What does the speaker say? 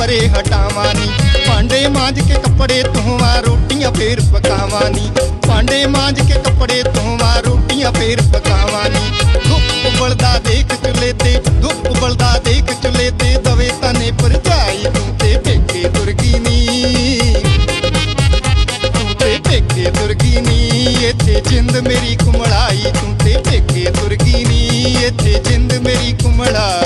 ਪਰੇ ਹਟਾਵਾਂ ਨੀ ਭਾਂਡੇ ਮਾਂਜ ਕੇ ਕੱਪੜੇ ਧੋਵਾਂ, ਰੋਟੀਆਂ ਫੇਰ ਪਕਾਵਾਂ ਨੀ ਭਾਂਡੇ ਮਾਂਜ ਕੇ ਕੱਪੜੇ ਧੋਵਾਂ, ਰੋਟੀਆਂ ਫੇਰ ਪਕਾਵਾਂ ਨੀ ਧੁੱਪ ਬਲਦਾ ਦੇਖ ਚੁੱਲੇ ਤੇ, ਧੁੱਪ ਬਲਦਾ ਦੇਖ ਚੁੱਲੇ ਤੇ, ਦਵੇ ਤਾਨੇ ਪਰਚਾਈ ਤੂੰ ਤੇ ਪੇਕੇ ਤੁਰਗੀ ਨੀ। ਤੂੰ ਤੇ ਪੇਕੇ ਤੁਰਗੀ ਨੀ, ਇੱਥੇ ਜਿੰਦ ਮੇਰੀ ਕੁਮੜਾਈ ਤੂੰ ਤੇ ਪੇਕੇ ਤੁਰਗੀ ਨੀ, ਇੱਥੇ ਜਿੰਦ ਮੇਰੀ ਕੁਮੜਾਈ